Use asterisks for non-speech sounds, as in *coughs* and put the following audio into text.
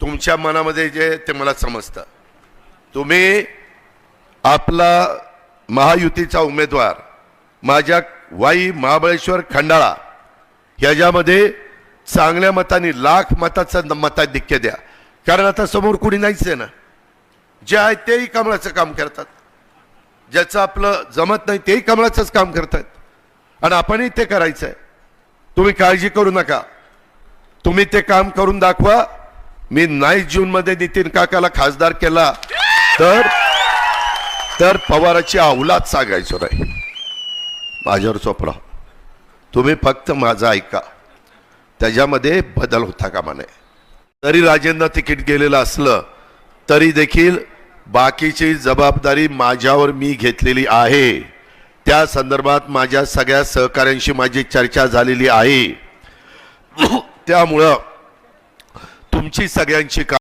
तुमच्या मनामध्ये जे ते मला समजतं. तुम्ही आपला महायुतीचा उमेदवार माझ्या वाई महाबळेश्वर खंडाळा ह्याच्यामध्ये चांगल्या मताने लाख मताचं मताधिक्य द्या. कारण आता समोर कुणी नाहीच आहे ना. जे आहे तेही कमळाचं काम करतात. ज्याचं आपलं जमत नाही तेही कमळाचंच काम करतात. आणि आपणही ते करायचं आहे तुम्ही काळजी करू नका. तुम्ही ते काम करून दाखवा. मी नाही जूनमध्ये नितीन काकाला खासदार केला तर तर पवाराची अवलाद सांगायचो नाही. माझ्यावर चोपडा. तुम्ही फक्त माझं ऐका. त्याच्यामध्ये बदल होता कामा नये. तरी राजेंना तिकीट गेलेलं असलं तरी देखील बाकीची जबाबदारी माझ्यावर मी घेतलेली आहे. त्या संदर्भात माझ्या सगळ्या सहकाऱ्यांशी माझी चर्चा झालेली आहे. *coughs* त्यामुळं तुमची सगळ्यांची का